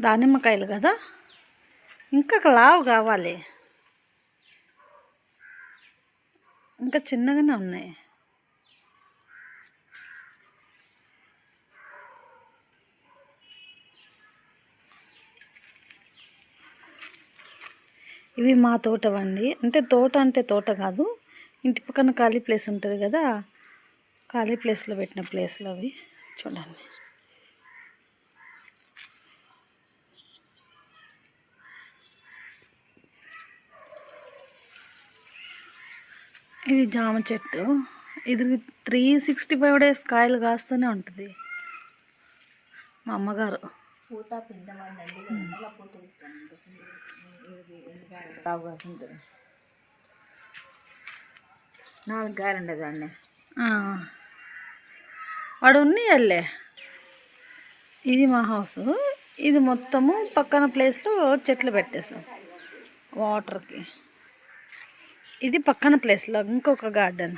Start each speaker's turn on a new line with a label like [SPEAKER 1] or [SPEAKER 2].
[SPEAKER 1] దానిమ్మకాయలు కదా? ఇంకా లావు కావాలి. ఇంకా చిన్నగానే ఉన్నాయి. ఇవి మా తోటవండి అంటే తోట అంటే తోట కాదు. ఇంటి పక్కన ఖాళీ ప్లేస్ ఉంటుంది కదా? ఖాళీ ప్లేస్లో పెట్టిన ప్లేస్లో అవి. చూడండి. ఇది జామ చెట్టు. ఇది త్రీ సిక్స్టీ ఫైవ్ డేస్ కాయలు కాస్తూనే ఉంటుంది. మా అమ్మగారు.
[SPEAKER 2] నాలుగు గాయలు ఉండదండి
[SPEAKER 1] ఆ. వాడు ఉన్నాయల్లే. ఇది మా హౌస్. ఇది మొత్తము పక్కన ప్లేస్లో చెట్లు పెట్టేసాం వాటర్కి ఇది పక్కన ప్లేస్లో ఇంకొక గార్డెన్.